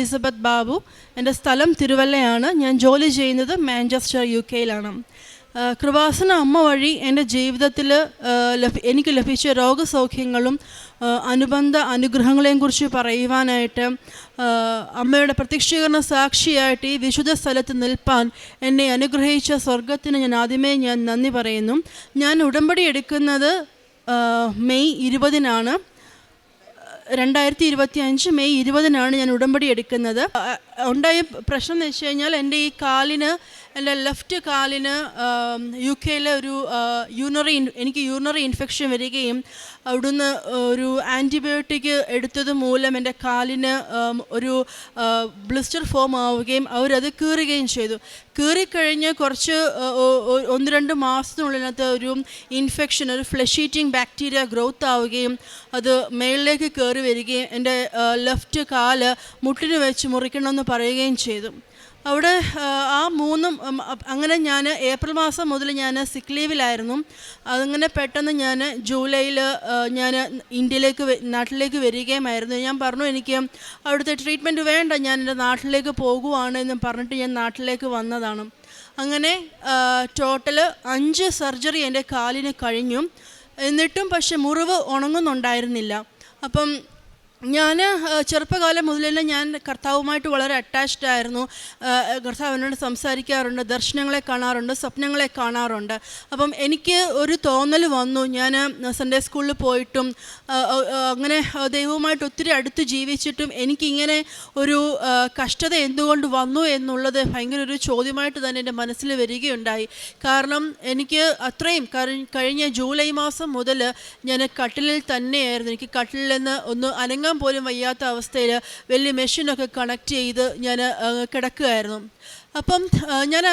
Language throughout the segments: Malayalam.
എലിസബത്ത് ബാബു. എന്റെ സ്ഥലം തിരുവല്ലയാണ്. ഞാൻ ജോലി ചെയ്യുന്നത് മാഞ്ചസ്റ്റർ യു കെയിലാണ്. കൃപാസന അമ്മ വഴി എന്റെ ജീവിതത്തിൽ എനിക്ക് ലഭിച്ച രോഗസൗഖ്യങ്ങളും അനുബന്ധ അനുഗ്രഹങ്ങളെയും കുറിച്ച് പറയുവാനായിട്ട് അമ്മയുടെ പ്രത്യക്ഷീകരണ സാക്ഷിയായിട്ട് ഈ വിശുദ്ധ സ്ഥലത്ത് നിൽപ്പാൻ എന്നെ അനുഗ്രഹിച്ച സ്വർഗത്തിന് ഞാൻ ആദ്യമേ ഞാൻ നന്ദി പറയുന്നു. ഞാൻ ഉടമ്പടി എടുക്കുന്നത് മെയ് ഇരുപതിനാണ്. രണ്ടായിരത്തി ഇരുപത്തി അഞ്ച് മെയ് ഇരുപതിനാണ് ഞാൻ ഉടമ്പടി എടുക്കുന്നത്. ഉണ്ടായ പ്രശ്നം എന്ന് വെച്ച് കഴിഞ്ഞാൽ എന്റെ ഈ കാലിന് എന്റെ ലെഫ്റ്റ് കാലിന് യു കെയിലെ ഒരു യൂണറി എനിക്ക് യൂണറി ഇൻഫെക്ഷൻ വരികയും അവിടുന്ന് ഒരു ആന്റിബയോട്ടിക് എടുത്തത് മൂലം എന്റെ കാലിന് ഒരു ബ്ലിസ്റ്റർ ഫോം ആവുകയും അവരത് കീറുകയും ചെയ്തു. കീറിക്കഴിഞ്ഞ് കുറച്ച് ഒന്ന് രണ്ട് മാസത്തിനുള്ളിനകത്ത് ഒരു ഇൻഫെക്ഷൻ ഒരു ഫ്ലഷ് ഈറ്റിംഗ് ബാക്ടീരിയ ഗ്രോത്ത് ആവുകയും അത് മേളിലേക്ക് കയറി വരികയും എന്റെ ലെഫ്റ്റ് കാൽ മുട്ടിന് വെച്ച് മുറിക്കണമെന്ന് പറയുകയും ചെയ്തു. അവിടെ ആ, മൂന്നും അങ്ങനെ ഞാൻ ഏപ്രിൽ മാസം മുതൽ ഞാൻ സിക്ക് ലീവിലായിരുന്നു. അതങ്ങനെ പെട്ടെന്ന് ഞാൻ ജൂലൈയിൽ ഞാൻ ഇന്ത്യയിലേക്ക് നാട്ടിലേക്ക് വരികയുമായിരുന്നു. ഞാൻ പറഞ്ഞു എനിക്ക് അവിടുത്തെ ട്രീറ്റ്മെന്റ് വേണ്ട. ഞാൻ എന്റെ നാട്ടിലേക്ക് പോകുവാണ് എന്ന് പറഞ്ഞിട്ട് ഞാൻ നാട്ടിലേക്ക് വന്നതാണ്. അങ്ങനെ ടോട്ടൽ അഞ്ച് സർജറി എന്റെ കാലിന് കഴിഞ്ഞു. എന്നിട്ടും പക്ഷെ മുറിവ് ഉണങ്ങുന്നുണ്ടായിരുന്നില്ല. അപ്പം ഞാൻ ചെറുപ്പകാലം മുതൽ തന്നെ ഞാൻ കർത്താവുമായിട്ട് വളരെ അറ്റാച്ച്ഡ് ആയിരുന്നു. കർത്താവ് കർത്താവിനോട് സംസാരിക്കാറുണ്ട് ദർശനങ്ങളെ കാണാറുണ്ട് സ്വപ്നങ്ങളെ കാണാറുണ്ട്. അപ്പം എനിക്ക് ഒരു തോന്നൽ വന്നു. ഞാൻ സൺഡേ സ്കൂളിൽ പോയിട്ടും അങ്ങനെ ദൈവവുമായിട്ട് ഒത്തിരി അടുത്ത് ജീവിച്ചിട്ടും എനിക്കിങ്ങനെ ഒരു കഷ്ടത എന്തുകൊണ്ട് വന്നു എന്നുള്ളത് ഭയങ്കര ഒരു ചോദ്യമായിട്ട് തന്നെ എന്റെ മനസ്സിൽ വരികയുണ്ടായി. കാരണം എനിക്ക് അത്രയും കഴിഞ്ഞ ജൂലൈ മാസം മുതൽ ഞാൻ കട്ടിലിൽ തന്നെയായിരുന്നു. എനിക്ക് കട്ടിലിൽ നിന്ന് ഒന്ന് അനങ്ങാൻ പോലും വയ്യാത്ത അവസ്ഥയിൽ വലിയ മെഷീനൊക്കെ കണക്ട് ചെയ്ത് ഞാൻ കിടക്കുകയായിരുന്നു അപ്പം ഞാൻ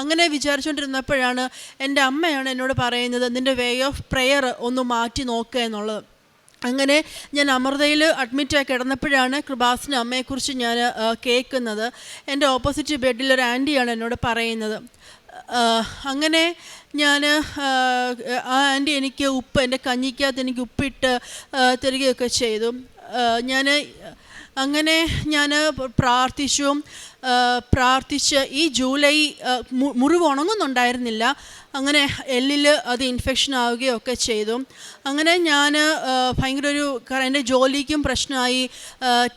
അങ്ങനെ വിചാരിച്ചുകൊണ്ടിരുന്നപ്പോഴാണ് എന്റെ അമ്മയാണ് എന്നോട് പറയുന്നത് നിന്റെ വേ ഓഫ് പ്രെയർ ഒന്ന് മാറ്റി നോക്കുക എന്നുള്ളത്. അങ്ങനെ ഞാൻ അമൃതയിൽ അഡ്മിറ്റായി കിടന്നപ്പോഴാണ് കൃപാസിന് അമ്മയെക്കുറിച്ച് ഞാൻ കേൾക്കുന്നത്. എന്റെ ഓപ്പോസിറ്റ് ബെഡിൽ ഒരു ആന്റിയാണ് എന്നോട് പറയുന്നത്. അങ്ങനെ ഞാൻ ആ ആന്റി എനിക്ക് ഉപ്പ് എന്റെ കഞ്ഞിക്കകത്ത് എനിക്ക് ഉപ്പിട്ട് തരികയൊക്കെ ചെയ്തു. ഞാൻ അങ്ങനെ ഞാൻ പ്രാർത്ഥിച്ചു. പ്രാർത്ഥിച്ച് ഈ ജൂലൈ മുറിവ് ഉണങ്ങുന്നുണ്ടായിരുന്നില്ല അങ്ങനെ എല്ലിൽ അത് ഇൻഫെക്ഷൻ ആവുകയൊക്കെ ചെയ്തു. അങ്ങനെ ഞാൻ ഭയങ്കര ഒരു എന്റെ ജോലിക്കും പ്രശ്നമായി.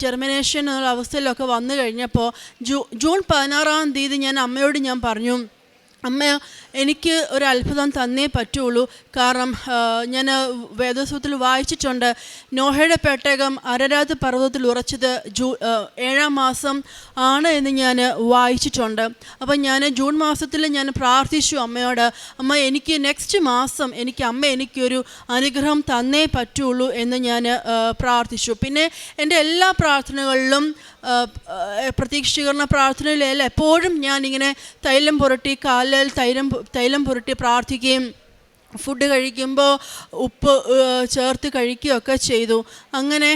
ടെർമിനേഷൻ എന്നുള്ള അവസ്ഥയിലൊക്കെ വന്നു കഴിഞ്ഞപ്പോൾ ജൂ ജൂൺ പതിനാറാം തീയതി ഞാൻ അമ്മയോട് ഞാൻ പറഞ്ഞു അമ്മ എനിക്ക് ഒരു അത്ഭുതം തന്നേ പറ്റുള്ളൂ. കാരണം ഞാൻ വേദസ്വത്തിൽ വായിച്ചിട്ടുണ്ട് നോഹയുടെ പെട്ടകം അരരാത് പർവതത്തിൽ ഉറച്ചത് ജൂ ഏഴാം മാസം ആണ് എന്ന് ഞാൻ വായിച്ചിട്ടുണ്ട്. അപ്പം ഞാൻ ജൂൺ മാസത്തിൽ ഞാൻ പ്രാർത്ഥിച്ചു അമ്മയോട് അമ്മ എനിക്ക് നെക്സ്റ്റ് മാസം എനിക്ക് അമ്മ എനിക്കൊരു അനുഗ്രഹം തന്നേ പറ്റുള്ളൂ എന്ന് ഞാൻ പ്രാർത്ഥിച്ചു. പിന്നെ എന്റെ എല്ലാ പ്രാർത്ഥനകളിലും പ്രതീക്ഷീകരണ പ്രാർത്ഥനയിലെല്ലാം എപ്പോഴും ഞാനിങ്ങനെ തൈലം പുരട്ടി കാലിൽ തൈലം തൈലം പുരട്ടി പ്രാർത്ഥിക്കുകയും ഫുഡ് കഴിക്കുമ്പോൾ ഉപ്പ് ചേർത്ത് കഴിക്കുകയൊക്കെ ചെയ്തു. അങ്ങനെ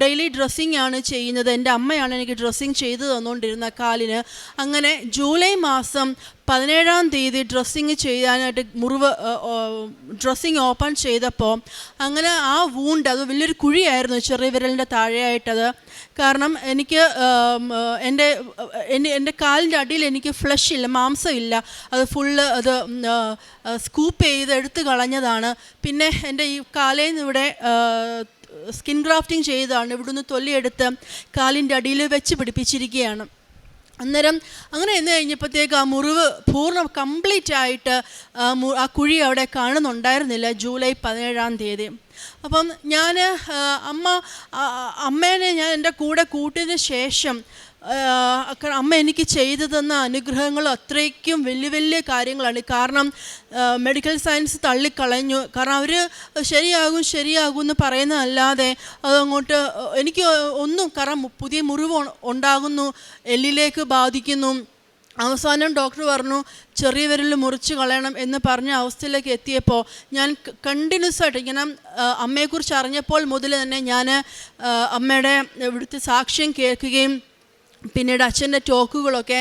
ഡെയിലി ഡ്രസ്സിങ് ആണ് ചെയ്യുന്നത്. എന്റെ അമ്മയാണ് എനിക്ക് ഡ്രസ്സിങ് ചെയ്തു തന്നുകൊണ്ടിരുന്ന കാലിന്. അങ്ങനെ ജൂലൈ മാസം പതിനേഴാം തീയതി ഡ്രസ്സിങ് ചെയ്യാനായിട്ട് മുറിവ് ഡ്രസ്സിങ് ഓപ്പൺ ചെയ്തപ്പോൾ അങ്ങനെ ആ വൂണ്ട് അത് വലിയൊരു കുഴിയായിരുന്നു ചെറിയ വിരലിന്റെ താഴെയായിട്ടത്. കാരണം എനിക്ക് എന്റെ എന്റെ എന്റെ കാലിന്റെ അടിയിൽ എനിക്ക് ഫ്ലഷ് ഇല്ല മാംസമില്ല അത് ഫുള്ള് അത് സ്കൂപ്പ് ചെയ്ത് എടുത്ത് കളഞ്ഞതാണ്. പിന്നെ എന്റെ ഈ കാലയിൽ നിന്ന് ഇവിടെ സ്കിൻ ഗ്രാഫ്റ്റിംഗ് ചെയ്തതാണ്. ഇവിടുന്ന് തൊല്ലിയെടുത്ത് കാലിന്റെ അടിയിൽ വെച്ച് പിടിപ്പിച്ചിരിക്കുകയാണ്. അന്നേരം അങ്ങനെ എന്ന് കഴിഞ്ഞപ്പോഴത്തേക്ക് ആ മുറിവ് പൂർണ കംപ്ലീറ്റ് ആയിട്ട് ആ കുഴി അവിടെ കാണുന്നുണ്ടായിരുന്നില്ല ജൂലൈ പതിനേഴാം തീയതി. അപ്പം ഞാൻ അമ്മ അമ്മേനെ ഞാൻ എന്റെ കൂടെ കൂട്ടിയതിന് ശേഷം അമ്മ എനിക്ക് ചെയ്തു തന്ന അനുഗ്രഹങ്ങൾ അത്രയ്ക്കും വലിയ വലിയ കാര്യങ്ങളാണ്. കാരണം മെഡിക്കൽ സയൻസ് തള്ളിക്കളഞ്ഞു. കാരണം അവർ ശരിയാകും ശരിയാകും എന്ന് പറയുന്നതല്ലാതെ അതങ്ങോട്ട് എനിക്ക് ഒന്നും കാരണം പുതിയ മുറിവ് ഉണ്ടാകുന്നു എല്ലിലേക്ക് ബാധിക്കുന്നു. അവസാനം ഡോക്ടർ പറഞ്ഞു ചെറിയ വിരൽ മുറിച്ച് കളയണം എന്ന് പറഞ്ഞ അവസ്ഥയിലേക്ക് എത്തിയപ്പോൾ ഞാൻ കണ്ടിന്യൂസ് ആയിട്ട് ഇങ്ങനെ അമ്മയെക്കുറിച്ച് അറിഞ്ഞപ്പോൾ മുതൽ തന്നെ ഞാൻ അമ്മയുടെ ഇവിടുത്തെ സാക്ഷ്യം കേൾക്കുകയും പിന്നീട് അച്ഛന്റെ ടോക്കുകളൊക്കെ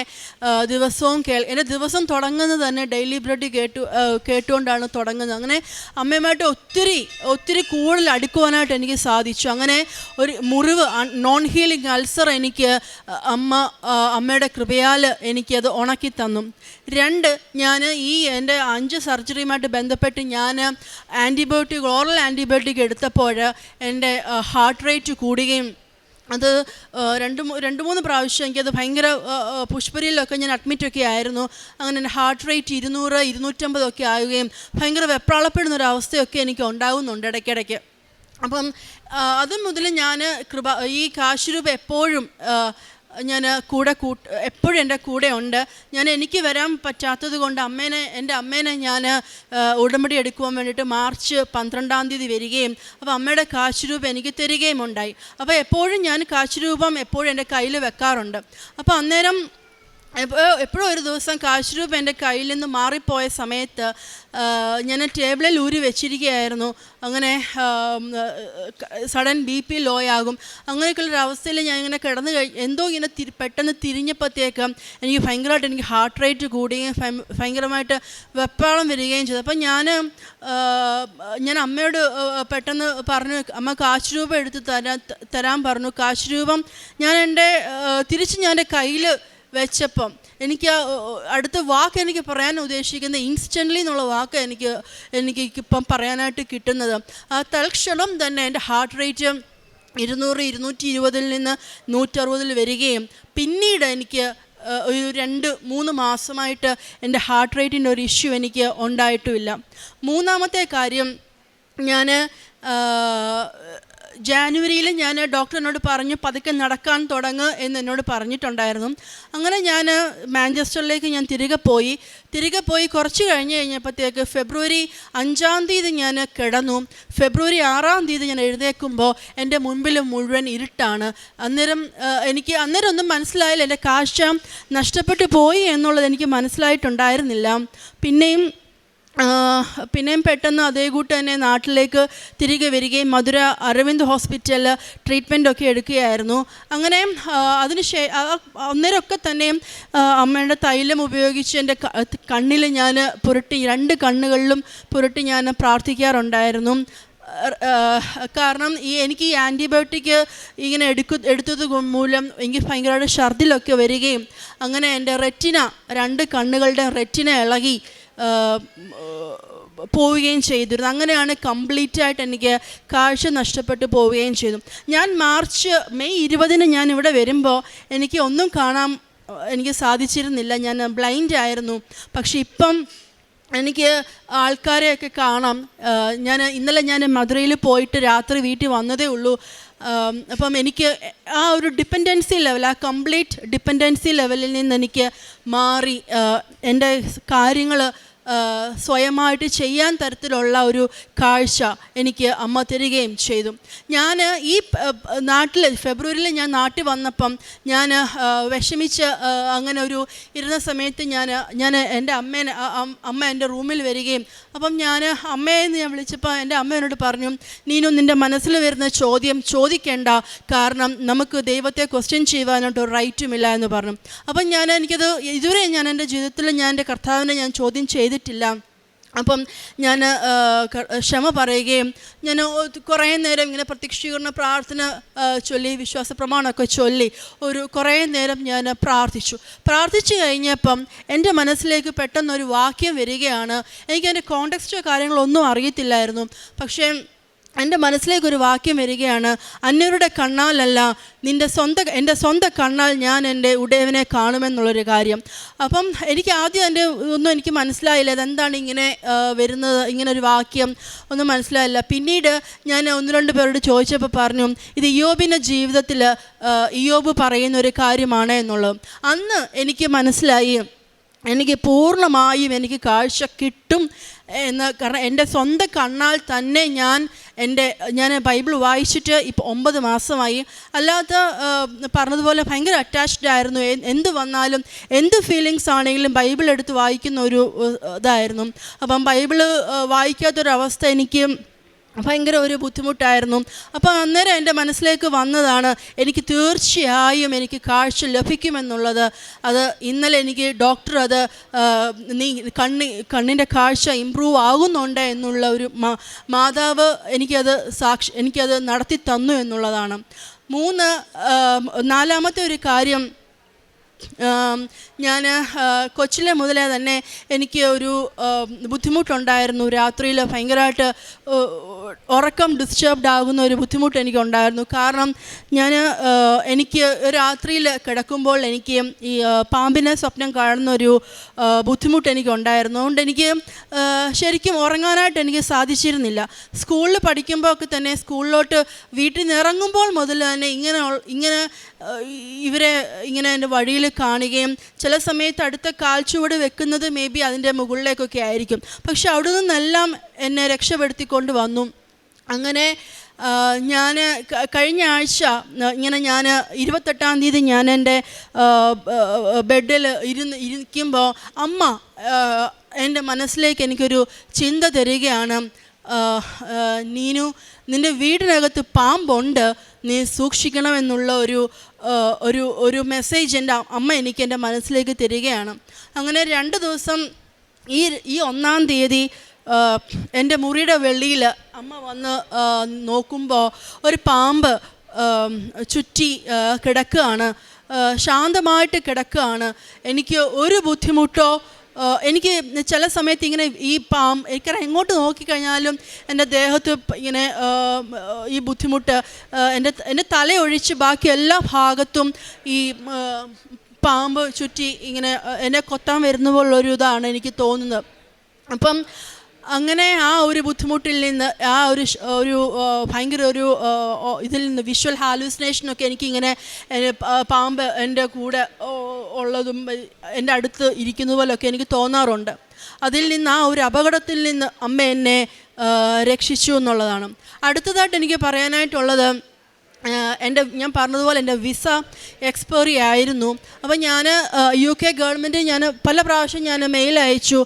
ദിവസവും കേൾ എന്റെ ദിവസം തുടങ്ങുന്നത് തന്നെ ഡെയിലി ബ്രെഡ് കേട്ടു കേട്ടുകൊണ്ടാണ് തുടങ്ങുന്നത്. അങ്ങനെ അമ്മയുമായിട്ട് ഒത്തിരി ഒത്തിരി കൂടുതൽ അടുക്കുവാനായിട്ട് എനിക്ക് സാധിച്ചു. അങ്ങനെ ഒരു മുറിവ് നോൺ ഹീലിംഗ് അൾസർ എനിക്ക് അമ്മ അമ്മയുടെ കൃപയാൽ എനിക്കത് ഉണക്കി തന്നു രണ്ട് ഞാൻ ഈ എന്റെ അഞ്ച് സർജറിയുമായിട്ട് ബന്ധപ്പെട്ട് ഞാൻ ആന്റിബയോട്ടിക് ഓറൽ ആന്റിബയോട്ടിക് എടുത്തപ്പോൾ എന്റെ ഹാർട്ട് റേറ്റ് കൂടുകയും അത് രണ്ട് രണ്ട് മൂന്ന് പ്രാവശ്യം എനിക്കത് ഭയങ്കര പുഷ്പരിയിലൊക്കെ ഞാൻ അഡ്മിറ്റൊക്കെ ആയിരുന്നു. അങ്ങനെ എന്റെ ഹാർട്ട് റേറ്റ് ഇരുന്നൂറ് ഇരുന്നൂറ്റമ്പതൊക്കെ ആവുകയും ഭയങ്കര വെപ്രാളപ്പെടുന്ന ഒരു അവസ്ഥയൊക്കെ എനിക്ക് ഉണ്ടാകുന്നുണ്ട് ഇടയ്ക്കിടയ്ക്ക്. അപ്പം അത് മുതൽ ഞാൻ കൃപ ഈ കാശുരൂപ എപ്പോഴും ഞാൻ കൂടെ കൂട്ട് എപ്പോഴും എന്റെ കൂടെ ഉണ്ട്. ഞാൻ എനിക്ക് വരാൻ പറ്റാത്തത് കൊണ്ട് അമ്മേനെ എന്റെ അമ്മേനെ ഞാൻ ഉടമ്പടി എടുക്കുവാൻ വേണ്ടിയിട്ട് മാർച്ച് പന്ത്രണ്ടാം തീയതി വരികയും അപ്പോൾ അമ്മയുടെ കാശുരൂപം എനിക്ക് തരികയും ഉണ്ടായി. അപ്പോൾ എപ്പോഴും ഞാൻ കാശുരൂപം എപ്പോഴും എന്റെ കയ്യിൽ വെക്കാറുണ്ട്. അപ്പോൾ അന്നേരം എപ്പോഴും ഒരു ദിവസം കാശ്രൂപ് എന്റെ കയ്യിൽ നിന്ന് മാറിപ്പോയ സമയത്ത് ഞാൻ ടേബിളിൽ ഊരി വെച്ചിരിക്കുകയായിരുന്നു. അങ്ങനെ സഡൻ ബി പി ലോ ആകും അങ്ങനെയൊക്കെയുള്ളൊരു അവസ്ഥയിൽ ഞാൻ ഇങ്ങനെ കിടന്ന് കഴി എന്തോ ഇങ്ങനെ തിരി പെട്ടെന്ന് തിരിഞ്ഞപ്പോഴത്തേക്ക് എനിക്ക് ഭയങ്കരമായിട്ട് എനിക്ക് ഹാർട്ട് റേറ്റ് കൂടുകയും ഭയങ്കരമായിട്ട് വെപ്പാളം വരികയും ചെയ്തു. അപ്പം ഞാൻ ഞാൻ അമ്മയോട് പെട്ടെന്ന് പറഞ്ഞു അമ്മ കാശ് രൂപ എടുത്ത് തരാൻ തരാൻ പറഞ്ഞു. കാശ് രൂപം ഞാൻ എന്റെ തിരിച്ച് ഞാൻ എന്റെ കയ്യിൽ വെച്ചപ്പം എനിക്ക് അടുത്ത വാക്ക് എനിക്ക് പറയാൻ ഉദ്ദേശിക്കുന്ന ഇൻസ്റ്റന്റ്ലി എന്നുള്ള വാക്ക് എനിക്ക് എനിക്ക് ഇപ്പം പറയാനായിട്ട് കിട്ടുന്നത്. ആ തൽക്ഷണം തന്നെ എന്റെ ഹാർട്ട് റേറ്റ് ഇരുന്നൂറ് ഇരുന്നൂറ്റി ഇരുപതിൽ നിന്ന് നൂറ്ററുപതിൽ വരികയും പിന്നീട് എനിക്ക് ഒരു രണ്ട് മൂന്ന് മാസമായിട്ട് എന്റെ ഹാർട്ട് റേറ്റിന്റെ ഒരു ഇഷ്യൂ എനിക്ക് ഉണ്ടായിട്ടുമില്ല. മൂന്നാമത്തെ കാര്യം ഞാൻ ജാനുവരിയിൽ ഞാൻ ഡോക്ടർ എന്നോട് പറഞ്ഞു പതുക്കെ നടക്കാൻ തുടങ്ങ് എന്ന് എന്നോട് പറഞ്ഞിട്ടുണ്ടായിരുന്നു. അങ്ങനെ ഞാൻ മാഞ്ചസ്റ്ററിലേക്ക് ഞാൻ തിരികെ പോയി. തിരികെ പോയി കുറച്ച് കഴിഞ്ഞ് കഴിഞ്ഞപ്പോഴത്തേക്ക് ഫെബ്രുവരി അഞ്ചാം തീയതി ഞാൻ കിടന്നു. ഫെബ്രുവരി ആറാം തീയതി ഞാൻ എഴുന്നേൽക്കുമ്പോൾ എന്റെ മുൻപിൽ മുഴുവൻ ഇരുട്ടാണ്. അന്നേരം എനിക്ക് അന്നേരം ഒന്നും മനസ്സിലായില്ല. എന്റെ കാഴ്ച നഷ്ടപ്പെട്ടു പോയി എന്നുള്ളത് എനിക്ക് മനസ്സിലായിട്ടുണ്ടായിരുന്നില്ല. പിന്നെയും പിന്നെയും പെട്ടെന്ന് അതേ കൂട്ട് തന്നെ നാട്ടിലേക്ക് തിരികെ വരികയും മധുര അരവിന്ദ് ഹോസ്പിറ്റലിൽ ട്രീറ്റ്മെന്റൊക്കെ എടുക്കുകയായിരുന്നു. അങ്ങനെ ആ, അതിന് ശേ ആ, അന്നേരമൊക്കെ തന്നെയും അമ്മയുടെ തൈലം ഉപയോഗിച്ച് എന്റെ കണ്ണിൽ ഞാൻ പുരട്ടി രണ്ട് കണ്ണുകളിലും പുരട്ടി ഞാൻ പ്രാർത്ഥിക്കാറുണ്ടായിരുന്നു. കാരണം ഈ എനിക്ക് ഈ ആന്റിബയോട്ടിക് ഇങ്ങനെ എടുക്കു എടുത്തത് മൂലം എനിക്ക് ഭയങ്കരമായിട്ട് ഛർദിലൊക്കെ വരികയും അങ്ങനെ എന്റെ റെറ്റിന രണ്ട് കണ്ണുകളുടെ റെറ്റിന ഇളകി പോവുകയും ചെയ്തിരുന്നു. അങ്ങനെയാണ് കംപ്ലീറ്റ് ആയിട്ട് എനിക്ക് കാഴ്ച നഷ്ടപ്പെട്ടു പോവുകയും ചെയ്തു. ഞാൻ മാർച്ച് മെയ് ഇരുപതിന് ഞാൻ ഇവിടെ വരുമ്പോൾ എനിക്ക് ഒന്നും കാണാൻ എനിക്ക് സാധിച്ചിരുന്നില്ല. ഞാൻ ബ്ലൈൻഡ് ആയിരുന്നു. പക്ഷെ ഇപ്പം എനിക്ക് ആൾക്കാരെയൊക്കെ കാണാം. ഞാൻ ഇന്നലെ ഞാൻ മധുരയിൽ പോയിട്ട് രാത്രി വീട്ടിൽ വന്നതേ ഉള്ളൂ. അപ്പം എനിക്ക് ആ ഒരു ഡിപ്പെൻഡൻസി ലെവൽ ആ കംപ്ലീറ്റ് ഡിപ്പെൻഡൻസി ലെവലിൽ നിന്ന് എനിക്ക് മാറി. എന്റെ കാര്യങ്ങൾ സ്വയമായിട്ട് ചെയ്യാൻ തരത്തിലുള്ള ഒരു കാഴ്ച എനിക്ക് അമ്മ തരികയും ചെയ്തു. ഞാൻ ഈ നാട്ടിൽ ഫെബ്രുവരിയിൽ ഞാൻ നാട്ടിൽ വന്നപ്പം ഞാൻ വിഷമിച്ച് അങ്ങനെ ഒരു ഇരുന്ന സമയത്ത് ഞാൻ ഞാൻ എന്റെ അമ്മേനെ അമ്മ എന്റെ റൂമിൽ വരികയും അപ്പം ഞാൻ അമ്മയെന്ന് ഞാൻ വിളിച്ചപ്പോൾ എന്റെ അമ്മ എന്നോട് പറഞ്ഞു നീനു നിന്റെ മനസ്സിൽ വരുന്ന ചോദ്യം ചോദിക്കേണ്ട കാരണം നമുക്ക് ദൈവത്തെ ക്വസ്റ്റ്യൻ ചെയ്യുവാനായിട്ട് ഒരു റൈറ്റുമില്ല എന്ന് പറഞ്ഞു. അപ്പം ഞാൻ എനിക്കത് ഇതുവരെ ഞാൻ എന്റെ ജീവിതത്തിൽ ഞാൻ എന്റെ കർത്താവിനെ ഞാൻ ചോദ്യം ചെയ്തിട്ടില്ല. അപ്പം ഞാൻ ക്ഷമ പറയുകയും ഞാൻ കുറേ നേരം ഇങ്ങനെ പ്രത്യക്ഷീകരണ പ്രാർത്ഥന ചൊല്ലി വിശ്വാസ പ്രമാണമൊക്കെ ചൊല്ലി ഒരു കുറേ നേരം ഞാൻ പ്രാർത്ഥിച്ചു. പ്രാർത്ഥിച്ചു കഴിഞ്ഞപ്പം എന്റെ മനസ്സിലേക്ക് പെട്ടെന്നൊരു വാക്യം വരികയാണ്. എനിക്കതിന്റെ കോണ്ടക്സ്റ്റോ കാര്യങ്ങളൊന്നും അറിയത്തില്ലായിരുന്നു. പക്ഷേ എന്റെ മനസ്സിലേക്ക് ഒരു വാക്യം വരികയാണ് അന്യരുടെ കണ്ണാലല്ല നിന്റെ സ്വന്തം എന്റെ സ്വന്തം കണ്ണാൽ ഞാൻ എന്റെ ഉടയവനെ കാണുമെന്നുള്ളൊരു കാര്യം. അപ്പം എനിക്ക് ആദ്യം എന്റെ ഒന്നും എനിക്ക് മനസ്സിലായില്ല അതെന്താണ് ഇങ്ങനെ വരുന്നത് ഇങ്ങനെ ഒരു വാക്യം ഒന്നും മനസ്സിലായില്ല. പിന്നീട് ഞാൻ ഒന്ന് രണ്ട് പേരോട് ചോദിച്ചപ്പോൾ പറഞ്ഞു ഇത് ഇയോബിന്റെ ജീവിതത്തിൽ ഇയോബ് പറയുന്ന ഒരു കാര്യമാണ് എന്നുള്ളത്. അന്ന് എനിക്ക് മനസ്സിലായി എനിക്ക് പൂർണമായും എനിക്ക് കാഴ്ച കിട്ടും എന്ന് കാരണം എന്റെ സ്വന്തം കണ്ണാൽ തന്നെ ഞാൻ എന്റെ ഞാൻ ബൈബിൾ വായിച്ചിട്ട് ഇപ്പോൾ ഒമ്പത് മാസമായി. അല്ലാത്ത പറഞ്ഞതുപോലെ ഭയങ്കര അറ്റാച്ച്ഡ് ആയിരുന്നു. എന്ത് വന്നാലും എന്ത് ഫീലിങ്സ് ആണെങ്കിലും ബൈബിൾ എടുത്ത് വായിക്കുന്ന ഒരു ഇതായിരുന്നു. അപ്പം ബൈബിൾ വായിക്കാത്തൊരവസ്ഥ എനിക്ക് ഭയങ്കര ഒരു ബുദ്ധിമുട്ടായിരുന്നു. അപ്പോൾ അന്നേരം എന്റെ മനസ്സിലേക്ക് വന്നതാണ് എനിക്ക് തീർച്ചയായും എനിക്ക് കാഴ്ച ലഭിക്കുമെന്നുള്ളത്. അത് ഇന്നലെ എനിക്ക് ഡോക്ടർ അത് നീ കണ്ണി കണ്ണിന്റെ കാഴ്ച ഇമ്പ്രൂവ് ആകുന്നുണ്ട് എന്നുള്ള ഒരു മാതാവ് എനിക്കത് സാക്ഷി എനിക്കത് നടത്തി തന്നു എന്നുള്ളതാണ്. മൂന്ന് നാലാമത്തെ ഒരു കാര്യം ഞാൻ കൊച്ചിലെ മുതലേ തന്നെ എനിക്ക് ഒരു ബുദ്ധിമുട്ടുണ്ടായിരുന്നു. രാത്രിയിൽ ഭയങ്കരമായിട്ട് ഉറക്കം ഡിസ്റ്റർബ്ഡ് ആകുന്ന ഒരു ബുദ്ധിമുട്ട് എനിക്കുണ്ടായിരുന്നു. കാരണം ഞാൻ എനിക്ക് രാത്രിയിൽ കിടക്കുമ്പോൾ എനിക്ക് ഈ പാമ്പിനെ സ്വപ്നം കാണുന്ന ഒരു ബുദ്ധിമുട്ട് എനിക്കുണ്ടായിരുന്നു. അതുകൊണ്ട് എനിക്ക് ശരിക്കും ഉറങ്ങാനായിട്ട് എനിക്ക് സാധിച്ചിരുന്നില്ല. സ്കൂളിൽ പഠിക്കുമ്പോൾ ഒക്കെ തന്നെ സ്കൂളിലോട്ട് വീട്ടിൽ നിന്ന് ഇറങ്ങുമ്പോൾ മുതൽ തന്നെ ഇങ്ങനെ ഇങ്ങനെ ഇവരെ ഇങ്ങനെ എന്റെ വഴിയിൽ കാണുകയും ചില സമയത്ത് അടുത്ത കാൽച്ചുവട് വെക്കുന്നത് മേ ബി അതിന്റെ മുകളിലേക്കൊക്കെ ആയിരിക്കും. പക്ഷെ അവിടെ നിന്നെല്ലാം എന്നെ രക്ഷപ്പെടുത്തിക്കൊണ്ട് വന്നു. അങ്ങനെ ഞാൻ കഴിഞ്ഞ ആഴ്ച ഇങ്ങനെ ഞാൻ ഇരുപത്തെട്ടാം തീയതി ഞാൻ എന്റെ ബെഡിൽ ഇരുന്ന് ഇരിക്കുമ്പോൾ അമ്മ എന്റെ മനസ്സിലേക്ക് എനിക്കൊരു ചിന്ത തരികയാണ്. നീനു നിന്റെ വീടിനകത്ത് പാമ്പുണ്ട് നീ സൂക്ഷിക്കണമെന്നുള്ള ഒരു ഒരു ഒരു മെസ്സേജ് എന്റെ അമ്മ എനിക്ക് എന്റെ മനസ്സിലേക്ക് തരികയാണ്. അങ്ങനെ രണ്ട് ദിവസം ഈ ഈ ഒന്നാം തീയതി എന്റെ മുറിയുടെ വെള്ളിയിൽ അമ്മ വന്ന് നോക്കുമ്പോൾ ഒരു പാമ്പ് ചുറ്റി കിടക്കുകയാണ്. ശാന്തമായിട്ട് കിടക്കുകയാണ്. എനിക്ക് ഒരു ബുദ്ധിമുട്ടോ എനിക്ക് ചില സമയത്ത് ഇങ്ങനെ ഈ പാം എനിക്ക് എങ്ങോട്ട് നോക്കിക്കഴിഞ്ഞാലും എന്റെ ദേഹത്ത് ഇങ്ങനെ ഈ ബുദ്ധിമുട്ട് എന്റെ എന്റെ തലയൊഴിച്ച് ബാക്കി എല്ലാ ഭാഗത്തും ഈ പാമ്പ് ചുറ്റി ഇങ്ങനെ എന്നെ കൊത്താൻ വരുന്ന പോലുള്ളൊരു ഇതാണ് എനിക്ക് തോന്നുന്നത്. അപ്പം അങ്ങനെ ആ ഒരു ബുദ്ധിമുട്ടിൽ നിന്ന് ആ ഒരു ഒരു ഭയങ്കര ഒരു ഇതിൽ നിന്ന് വിഷ്വൽ ഹാലൂസിനേഷനൊക്കെ എനിക്കിങ്ങനെ പാമ്പ് എന്റെ കൂടെ ഉള്ളതും എന്റെ അടുത്ത് ഇരിക്കുന്ന പോലൊക്കെ എനിക്ക് തോന്നാറുണ്ട്. അതിൽ നിന്ന് ആ ഒരു അപകടത്തിൽ നിന്ന് അമ്മ എന്നെ രക്ഷിച്ചു എന്നുള്ളതാണ്. അടുത്തതായിട്ട് എനിക്ക് പറയാനായിട്ടുള്ളത് എന്റെ ഞാൻ പറഞ്ഞതുപോലെ എന്റെ വിസ എക്സ്പയറി ആയിരുന്നു. അപ്പോൾ ഞാൻ യു കെ ഗവൺമെന്റ് ഞാൻ പല പ്രാവശ്യം ഞാൻ മെയിൽ അയച്ചു.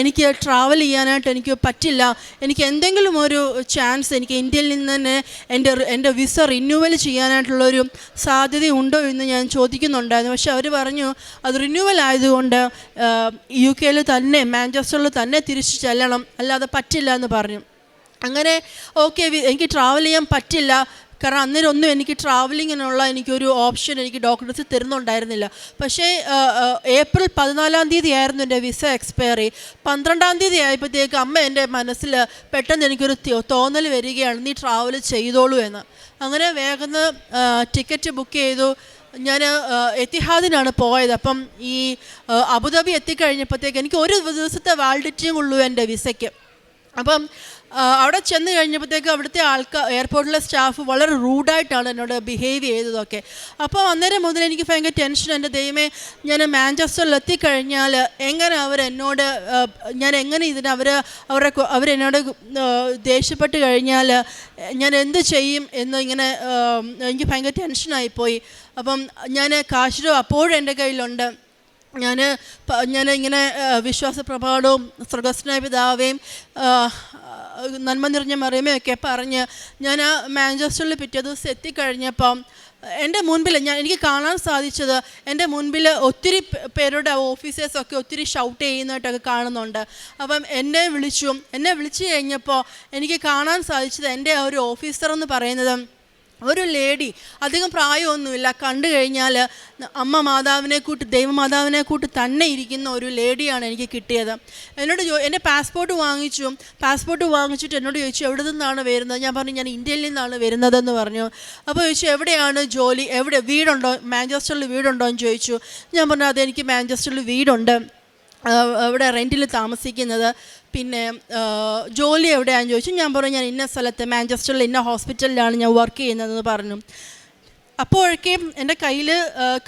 എനിക്ക് ട്രാവൽ ചെയ്യാനായിട്ട് എനിക്ക് പറ്റില്ല. എനിക്ക് എന്തെങ്കിലും ഒരു ചാൻസ് എനിക്ക് ഇന്ത്യയിൽ നിന്ന് തന്നെ എന്റെ എന്റെ വിസ റിന്യൂവൽ ചെയ്യാനായിട്ടുള്ളൊരു സാധ്യത ഉണ്ടോ എന്ന് ഞാൻ ചോദിക്കുന്നുണ്ടായിരുന്നു. പക്ഷെ അവർ പറഞ്ഞു അത് റിന്യൂവൽ ആയതുകൊണ്ട് യു കെയിൽ തന്നെ മാഞ്ചസ്റ്ററിൽ തന്നെ തിരിച്ചു ചെല്ലണം. അല്ലാതെ പറ്റില്ല എന്ന് പറഞ്ഞു. അങ്ങനെ ഓക്കെ എനിക്ക് ട്രാവൽ ചെയ്യാൻ പറ്റില്ല. കാരണം അന്നേരം ഒന്നും എനിക്ക് ട്രാവലിങ്ങിനുള്ള എനിക്കൊരു ഓപ്ഷൻ എനിക്ക് ഡോക്ടേഴ്സ് തരുന്നുണ്ടായിരുന്നില്ല. പക്ഷേ ഏപ്രിൽ പതിനാലാം തീയതി ആയിരുന്നു എന്റെ വിസ എക്സ്പയറി പന്ത്രണ്ടാം തീയതി ആയപ്പോഴത്തേക്ക് അമ്മ എന്റെ മനസ്സിൽ പെട്ടെന്ന് എനിക്കൊരു തോന്നൽ വരികയാണ് നീ ട്രാവൽ ചെയ്തോളൂ എന്ന്. അങ്ങനെ വേഗം ടിക്കറ്റ് ബുക്ക് ചെയ്തു. ഞാൻ എത്തിഹാദിനാണ് പോയത്. അപ്പം ഈ അബുദാബി എത്തിക്കഴിഞ്ഞപ്പോഴത്തേക്ക് എനിക്ക് ഒരു ദിവസത്തെ വാലിഡിറ്റിയും ഉള്ളൂ എന്റെ വിസയ്ക്ക് അപ്പം അവിടെ ചെന്ന് കഴിഞ്ഞപ്പോഴത്തേക്ക് അവിടുത്തെ ആൾക്കാർ എയർപോർട്ടിലെ സ്റ്റാഫ് വളരെ റൂഡായിട്ടാണ് എന്നോട് ബിഹേവ് ചെയ്തതൊക്കെ. അപ്പോൾ അന്നേരം മുതൽ എനിക്ക് ഭയങ്കര ടെൻഷൻ എന്റെ ദൈവമേ ഞാൻ മാഞ്ചസ്റ്ററിൽ എത്തിക്കഴിഞ്ഞാൽ എങ്ങനെ അവർ എന്നോട് ഞാൻ എങ്ങനെ ഇതിന് അവർ അവരെ അവരെന്നോട് ദേഷ്യപ്പെട്ട് കഴിഞ്ഞാൽ ഞാൻ എന്ത് ചെയ്യും എന്ന് ഇങ്ങനെ എനിക്ക് ഭയങ്കര ടെൻഷനായിപ്പോയി അപ്പം ഞാൻ കാശിരോ അപ്പോഴും എന്റെ കയ്യിലുണ്ട്. ഞാൻ ഞാൻ ഇങ്ങനെ വിശ്വാസ പ്രഭാടവും സ്വർഗസ്നായ പിതാവേയും നന്മ നിറഞ്ഞ മറിയമയൊക്കെ പറഞ്ഞ് ഞാൻ ആ മാഞ്ചസ്റ്ററിൽ പിറ്റേ ദിവസം എത്തിക്കഴിഞ്ഞപ്പം എന്റെ മുൻപിൽ ഞാൻ എനിക്ക് കാണാൻ സാധിച്ചത് എന്റെ മുൻപിൽ ഒത്തിരി പേരുടെ ഓഫീസേഴ്സൊക്കെ ഒത്തിരി ഷൗട്ട് ചെയ്യുന്നതായിട്ടൊക്കെ കാണുന്നുണ്ട്. അപ്പം എന്നെ വിളിച്ചു എന്നെ വിളിച്ചു കഴിഞ്ഞപ്പോൾ എനിക്ക് കാണാൻ സാധിച്ചത് എന്റെ ഒരു ഓഫീസർ എന്ന് പറയുന്നത് ഒരു ലേഡി അധികം പ്രായമൊന്നുമില്ല. കണ്ടു കഴിഞ്ഞാൽ അമ്മ മാതാവിനെ കൂട്ട് ദൈവമാതാവിനെ കൂട്ട് തന്നെ ഇരിക്കുന്ന ഒരു ലേഡിയാണ് എനിക്ക് കിട്ടിയത്. എന്നോട് ചോ എന്റെ പാസ്പോർട്ട് വാങ്ങിച്ചു. പാസ്പോർട്ട് വാങ്ങിച്ചിട്ട് എന്നോട് ചോദിച്ചു എവിടെ നിന്നാണ് വരുന്നത്? ഞാൻ പറഞ്ഞു ഞാൻ ഇന്ത്യയിൽ നിന്നാണ് വരുന്നതെന്ന് പറഞ്ഞു. അപ്പോൾ ചോദിച്ചു എവിടെയാണ് ജോലി? എവിടെ? വീടുണ്ടോ? മാഞ്ചസ്റ്ററിൽ വീടുണ്ടോ? എന്ന് ചോദിച്ചു. ഞാൻ പറഞ്ഞു അതെനിക്ക് മാഞ്ചസ്റ്ററിൽ വീടുണ്ട്. അവിടെ റെന്റിൽ താമസിക്കുന്നത്. പിന്നെ ജോലി എവിടെയാണെന്ന് ചോദിച്ചു. ഞാൻ പറഞ്ഞു ഞാൻ ഇന്ന സ്ഥലത്ത് മാഞ്ചസ്റ്ററിൽ ഇന്ന ഹോസ്പിറ്റലിലാണ് ഞാൻ വർക്ക് ചെയ്യുന്നതെന്ന് പറഞ്ഞു. അപ്പോഴൊക്കെയും എന്റെ കയ്യിൽ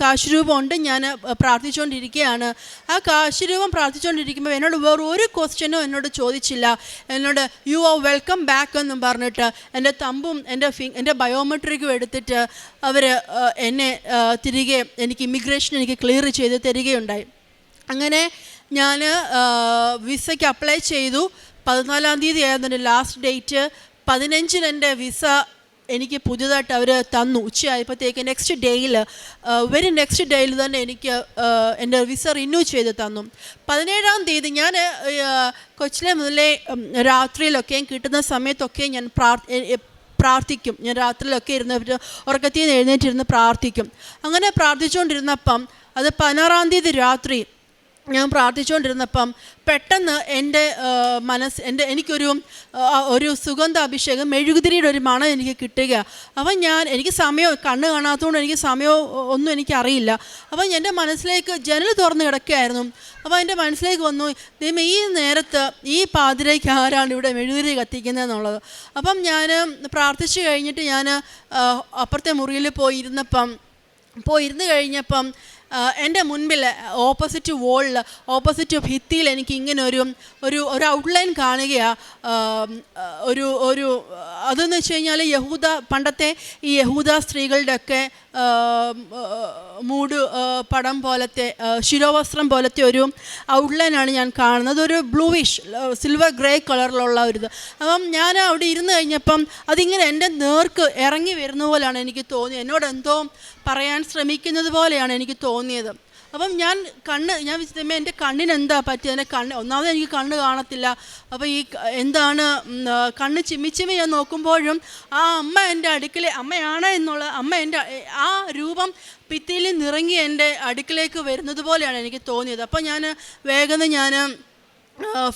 കാശ് രൂപമുണ്ട് ഞാൻ പ്രാർത്ഥിച്ചുകൊണ്ടിരിക്കുകയാണ്. ആ കാശ് രൂപം പ്രാർത്ഥിച്ചുകൊണ്ടിരിക്കുമ്പോൾ എന്നോട് വേറെ ഒരു ക്വസ്റ്റ്യനും എന്നോട് ചോദിച്ചില്ല. എന്നോട് യു ആർ വെൽക്കം ബാക്ക് എന്നും പറഞ്ഞിട്ട് എന്റെ തമ്പും എന്റെ ഫി എന്റെ ബയോമെട്രിക്കും എടുത്തിട്ട് അവർ എന്നെ തിരികെ എനിക്ക് ഇമിഗ്രേഷൻ എനിക്ക് ക്ലിയർ ചെയ്ത് തരികയുണ്ടായി. അങ്ങനെ ഞാൻ വിസയ്ക്ക് അപ്ലൈ ചെയ്തു. പതിനാലാം തീയതി ആയിരുന്നു എന്റെ ലാസ്റ്റ് ഡേറ്റ് പതിനഞ്ചിന് എന്റെ വിസ എനിക്ക് പുതിയതായിട്ട് അവർ തന്നു. ഉച്ചയായപ്പോഴത്തേക്ക് നെക്സ്റ്റ് ഡേയിൽ വെരി നെക്സ്റ്റ് ഡേയിൽ തന്നെ എനിക്ക് എന്റെ വിസ റിന്യൂ ചെയ്ത് തന്നു. പതിനേഴാം തീയതി ഞാൻ കൊച്ചിലെ മുതലേ രാത്രിയിലൊക്കെയും കിട്ടുന്ന സമയത്തൊക്കെ ഞാൻ പ്രാർത്ഥിക്കും. ഞാൻ രാത്രിയിലൊക്കെ ഇരുന്ന് ഉറക്കത്തിൽ നിന്ന് എഴുന്നേറ്റിരുന്ന് പ്രാർത്ഥിക്കും. അങ്ങനെ പ്രാർത്ഥിച്ചുകൊണ്ടിരുന്നപ്പം അത് പതിനാറാം തീയതി രാത്രി ഞാൻ പ്രാർത്ഥിച്ചുകൊണ്ടിരുന്നപ്പം പെട്ടെന്ന് എന്റെ മനസ്സ് എന്റെ എനിക്കൊരു ഒരു സുഗന്ധ അഭിഷേകം മെഴുകുതിരിയുടെ ഒരു മണം എനിക്ക് കിട്ടുക. അപ്പം ഞാൻ എനിക്ക് സമയം കണ്ണ് കാണാത്തതുകൊണ്ട് എനിക്ക് സമയം ഒന്നും എനിക്കറിയില്ല. അപ്പം എന്റെ മനസ്സിലേക്ക് ജനൽ തുറന്ന് കിടക്കുകയായിരുന്നു. അപ്പോൾ എന്റെ മനസ്സിലേക്ക് വന്നു ദൈവം ഈ നേരത്ത് ഈ പാതിരയ്ക്ക് ആരാണ് ഇവിടെ മെഴുകുതിരി കത്തിക്കുന്നത് എന്നുള്ളത് അപ്പം ഞാൻ പ്രാർത്ഥിച്ചു കഴിഞ്ഞിട്ട് ഞാൻ അപ്പുറത്തെ മുറിയിൽ പോയിരുന്നപ്പം പോയിരുന്നു കഴിഞ്ഞപ്പം എന്റെ മുൻപിൽ ഓപ്പോസിറ്റ് വോളിൽ ഓപ്പോസിറ്റ് ഭിത്തിയിൽ എനിക്ക് ഇങ്ങനെ ഒരു ഒരു ഒരു ഔട്ട്ലൈൻ കാണുകയാണ് ഒരു ഒരു അതെന്ന് വെച്ച് കഴിഞ്ഞാൽ യഹൂദ പണ്ടത്തെ ഈ യഹൂദ സ്ത്രീകളുടെയൊക്കെ മൂട് പടം പോലത്തെ ശിരോവസ്ത്രം പോലത്തെ ഒരു ഔട്ട്ലൈനാണ് ഞാൻ കാണുന്നത്. ഒരു ബ്ലൂവിഷ് സിൽവർ ഗ്രേ കളറിലുള്ള ഒരു ഇത്. അപ്പം ഞാൻ അവിടെ ഇരുന്ന് കഴിഞ്ഞപ്പം അതിങ്ങനെ എന്റെ നേർക്ക് ഇറങ്ങി വരുന്ന പോലെയാണ് എനിക്ക് തോന്നിയത്. എന്നോട് എന്തോ പറയാൻ ശ്രമിക്കുന്നത് പോലെയാണ് എനിക്ക് തോന്നിയത്. അപ്പം ഞാൻ കണ്ണ് ഞാൻ വിചാരിച്ചമ്മ എന്റെ കണ്ണിന് എന്താ പറ്റിയത്? എന്റെ കണ്ണ് ഒന്നാമത് എനിക്ക് കണ്ണ് കാണത്തില്ല. അപ്പോൾ ഈ എന്താണ് കണ്ണ് ചിമ്മി ചിമ്മി ഞാൻ നോക്കുമ്പോഴും ആ അമ്മ എന്റെ അടുക്കൽ അമ്മയാണ് എന്നുള്ള അമ്മ എന്റെ ആ രൂപം ഭിത്തിയിൽ നിറങ്ങി എന്റെ അടുക്കിലേക്ക് വരുന്നത് പോലെയാണ് എനിക്ക് തോന്നിയത്. അപ്പോൾ ഞാൻ വേഗം ഞാൻ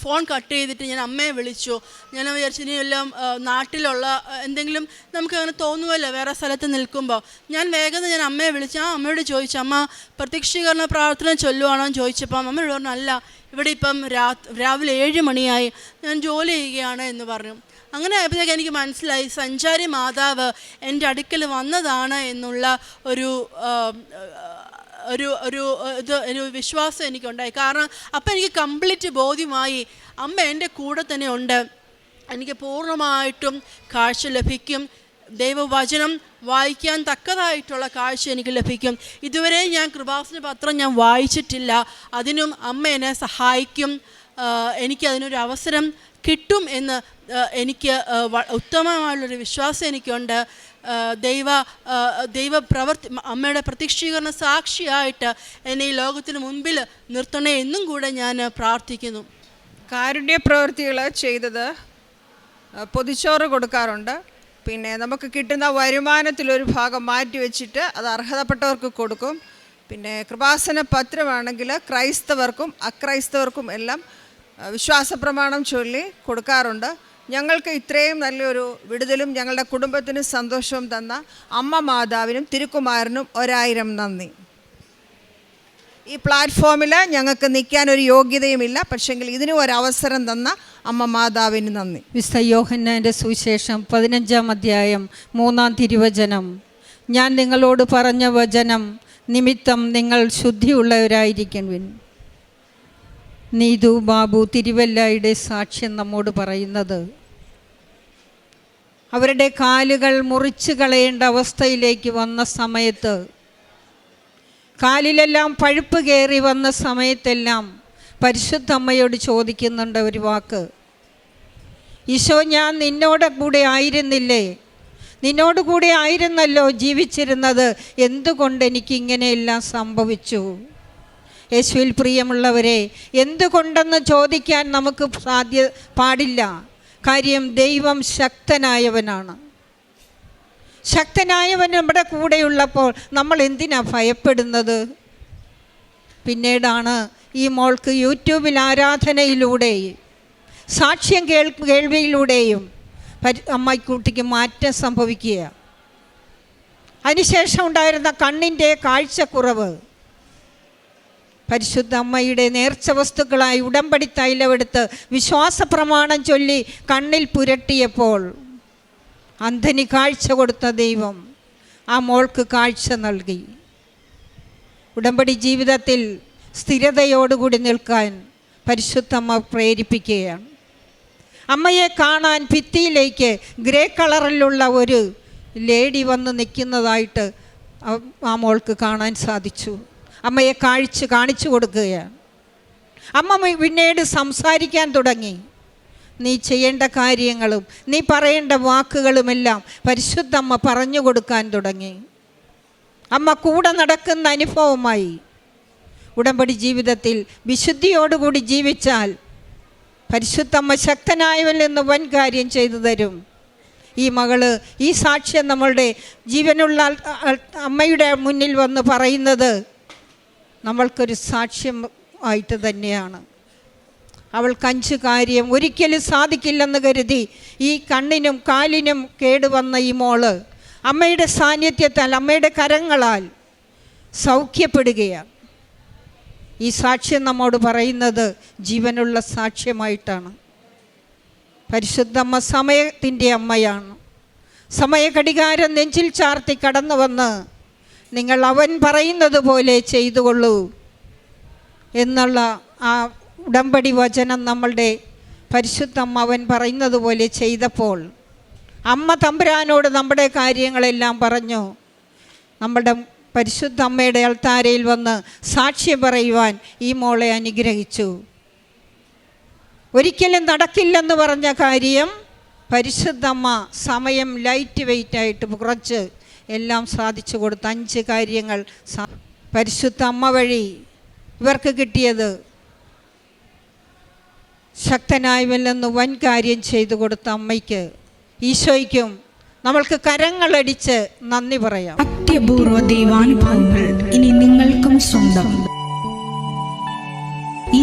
ഫോൺ കട്ട് ചെയ്തിട്ട് ഞാൻ അമ്മയെ വിളിച്ചു. ഞാൻ വിചാരിച്ചു ഇനി എല്ലാം നാട്ടിലുള്ള എന്തെങ്കിലും നമുക്ക് അങ്ങനെ തോന്നുമല്ലോ വേറെ സ്ഥലത്ത് നിൽക്കുമ്പോൾ ഞാൻ വേഗം ഞാൻ അമ്മയെ വിളിച്ചു ആ അമ്മയോട് ചോദിച്ചു അമ്മ പ്രത്യക്ഷീകരണ പ്രാർത്ഥന ചൊല്ലുവാണോ? എന്ന് ചോദിച്ചപ്പം അമ്മ പറഞ്ഞു അല്ല ഇവിടെ ഇപ്പം രാവിലെ ഏഴ് മണിയായി. ഞാൻ ജോലി ചെയ്യുകയാണ് എന്ന് പറഞ്ഞു. അങ്ങനെ ആയപ്പോഴത്തേക്ക് എനിക്ക് മനസ്സിലായി സഞ്ചാരി മാതാവ് എന്റെ അടുക്കൽ വന്നതാണ് എന്നുള്ള ഒരു ഒരു ഒരു ഇത് ഒരു വിശ്വാസം എനിക്കുണ്ടായി. കാരണം അപ്പം എനിക്ക് കംപ്ലീറ്റ് ബോധ്യമായി അമ്മ എന്റെ കൂടെ തന്നെ ഉണ്ട്. എനിക്ക് പൂർണമായിട്ടും കാഴ്ച ലഭിക്കും. ദൈവവചനം വായിക്കാൻ തക്കതായിട്ടുള്ള കാഴ്ച എനിക്ക് ലഭിക്കും. ഇതുവരെ ഞാൻ കൃപാസന പത്രം ഞാൻ വായിച്ചിട്ടില്ല. അതിനും അമ്മ എന്നെ സഹായിക്കും. എനിക്കതിനൊരു അവസരം കിട്ടും എന്ന് എനിക്ക് ഉത്തമമായുള്ളൊരു വിശ്വാസം എനിക്കുണ്ട്. ദൈവ ദൈവ പ്രവർത്തി അമ്മയുടെ പ്രത്യക്ഷീകരണ സാക്ഷിയായിട്ട് എന്നെ ഈ ലോകത്തിന് മുൻപിൽ നിർത്തണേ എന്നും കൂടെ ഞാൻ പ്രാർത്ഥിക്കുന്നു. കാരുണ്യ പ്രവൃത്തികൾ ചെയ്തത് പൊതിച്ചോറ് കൊടുക്കാറുണ്ട്. പിന്നെ നമുക്ക് കിട്ടുന്ന വരുമാനത്തിലൊരു ഭാഗം മാറ്റി വെച്ചിട്ട് അത് അർഹതപ്പെട്ടവർക്ക് കൊടുക്കും. പിന്നെ കൃപാസന പത്രമാണെങ്കിൽ ക്രൈസ്തവർക്കും അക്രൈസ്തവർക്കും എല്ലാം വിശ്വാസ വിശ്വാസപ്രമാണം ചൊല്ലി കൊടുക്കാറുണ്ട്. ഞങ്ങൾക്ക് ഇത്രയും നല്ലൊരു വിടുതലും ഞങ്ങളുടെ കുടുംബത്തിന് സന്തോഷവും തന്ന അമ്മ മാതാവിനും തിരുക്കുമാരനും ഒരായിരം നന്ദി. ഈ പ്ലാറ്റ്ഫോമിൽ ഞങ്ങൾക്ക് നിൽക്കാൻ ഒരു യോഗ്യതയുമില്ല പക്ഷെങ്കിൽ ഇതിനും ഒരു അവസരം തന്ന അമ്മ മാതാവിന് നന്ദി. വിശുദ്ധ യോഹന്നാന്റെ സുവിശേഷം പതിനഞ്ചാം അധ്യായം മൂന്നാം തിരുവചനം. ഞാൻ നിങ്ങളോട് പറഞ്ഞ വചനം നിമിത്തം നിങ്ങൾ ശുദ്ധിയുള്ളവരായിരിക്കുവിൻ. നീതു ബാബു തിരുവല്ലായുടെ സാക്ഷ്യം നമ്മോട് പറയുന്നത് അവരുടെ കാലുകൾ മുറിച്ചു കളയേണ്ട അവസ്ഥയിലേക്ക് വന്ന സമയത്ത് കാലിലെല്ലാം പഴുപ്പ് കയറി വന്ന സമയത്തെല്ലാം പരിശുദ്ധ അമ്മയോട് ചോദിക്കുന്നുണ്ട് ഒരു വാക്ക്. ഈശോ ഞാൻ നിന്നോട് കൂടെ ആയിരുന്നില്ലേ? നിന്നോട് കൂടെ ആയിരുന്നല്ലോ ജീവിച്ചിരുന്നത്. എന്തുകൊണ്ട് എനിക്കിങ്ങനെയെല്ലാം സംഭവിച്ചു? യേശുവിൽ പ്രിയമുള്ളവരെ എന്തുകൊണ്ടെന്ന് ചോദിക്കാൻ നമുക്ക് സാധ്യ പാടില്ല. കാര്യം ദൈവം ശക്തനായവനാണ്. ശക്തനായവൻ നമ്മുടെ കൂടെയുള്ളപ്പോൾ നമ്മൾ എന്തിനാ ഭയപ്പെടുന്നത്? പിന്നീടാണ് ഈ മോൾക്ക് യൂട്യൂബിൽ ആരാധനയിലൂടെ സാക്ഷ്യം കേൾ കേൾവിയിലൂടെയും പരി അമ്മക്കുട്ടിക്ക് മാറ്റം സംഭവിക്കുക. അതിനുശേഷം ഉണ്ടായിരുന്ന കണ്ണിന്റെ കാഴ്ചക്കുറവ് പരിശുദ്ധ അമ്മയുടെ നേർച്ച വസ്തുക്കളായി ഉടമ്പടി തൈലമെടുത്ത് വിശ്വാസ പ്രമാണം ചൊല്ലി കണ്ണിൽ പുരട്ടിയപ്പോൾ അന്ധന് കാഴ്ച കൊടുത്ത ദൈവം ആ മോൾക്ക് കാഴ്ച നൽകി. ഉടമ്പടി ജീവിതത്തിൽ സ്ഥിരതയോടുകൂടി നിൽക്കാൻ പരിശുദ്ധമ്മ പ്രേരിപ്പിക്കുകയാണ്. അമ്മയെ കാണാൻ ഭിത്തിയിലേക്ക് ഗ്രേ കളറിലുള്ള ഒരു ലേഡി വന്ന് നിൽക്കുന്നതായിട്ട് ആ- ആ മോൾക്ക് കാണാൻ സാധിച്ചു. അമ്മയെ കാഴ്ച കാണിച്ചു കൊടുക്കുകയാണ്. അമ്മ പിന്നീട് സംസാരിക്കാൻ തുടങ്ങി. നീ ചെയ്യേണ്ട കാര്യങ്ങളും നീ പറയേണ്ട വാക്കുകളുമെല്ലാം പരിശുദ്ധമ്മ പറഞ്ഞു കൊടുക്കാൻ തുടങ്ങി. അമ്മ കൂടെ നടക്കുന്ന അനുഭവമായി. ഉടമ്പടി ജീവിതത്തിൽ വിശുദ്ധിയോടുകൂടി ജീവിച്ചാൽ പരിശുദ്ധമ്മ ശക്തനായവല്ലെന്ന് വൻ കാര്യം ചെയ്തു തരും. ഈ മകൾ ഈ സാക്ഷ്യം നമ്മളുടെ ജീവനുള്ള അമ്മയുടെ മുന്നിൽ വന്ന് പറയുന്നത് നമ്മൾക്കൊരു സാക്ഷ്യം ആയിട്ട് തന്നെയാണ്. അവൾക്ക് അഞ്ച് കാര്യം ഒരിക്കലും സാധിക്കില്ലെന്ന് കരുതി ഈ കണ്ണിനും കാലിനും കേടുവന്ന ഈ മോൾ അമ്മയുടെ സാന്നിധ്യത്താൽ അമ്മയുടെ കരങ്ങളാൽ സൗഖ്യപ്പെടുകയാണ്. ഈ സാക്ഷ്യം നമ്മോട് പറയുന്നത് ജീവനുള്ള സാക്ഷ്യമായിട്ടാണ്. പരിശുദ്ധമ്മ സമയത്തിന്റെ അമ്മയാണ്. സമയഘടികാരം നെഞ്ചിൽ ചാർത്തി കടന്നു വന്ന് നിങ്ങൾ അവൻ പറയുന്നത് പോലെ ചെയ്തുകൊള്ളൂ എന്നുള്ള ആ ഉടമ്പടി വചനം നമ്മളുടെ പരിശുദ്ധം അവൻ പറയുന്നത് പോലെ ചെയ്തപ്പോൾ അമ്മ തമ്പുരാനോട് നമ്മുടെ കാര്യങ്ങളെല്ലാം പറഞ്ഞു. നമ്മുടെ പരിശുദ്ധ അമ്മയുടെ അൾത്താരയിൽ വന്ന് സാക്ഷ്യം പറയുവാൻ ഈ മോളെ അനുഗ്രഹിച്ചു. ഒരിക്കലും നടക്കില്ലെന്ന് പറഞ്ഞ കാര്യം പരിശുദ്ധമ്മ സമയം ലൈറ്റ് വെയിറ്റ് ആയിട്ട് കുറച്ച് എല്ലാം സാധിച്ചു കൊടുത്ത അഞ്ച് കാര്യങ്ങൾ പരിശുദ്ധ അമ്മ വഴി ഇവർക്ക് കിട്ടിയത് ശക്തനായവല്ലെന്ന് വൻ കാര്യം ചെയ്തു കൊടുത്ത അമ്മയ്ക്ക് ഈശോയ്ക്കും നമ്മൾക്ക് കരങ്ങളടിച്ച് നന്ദി പറയാം. അത്യപൂർവ ദൈവാനുഭവങ്ങൾ ഇനി നിങ്ങൾക്കും സ്വന്തം. ഈ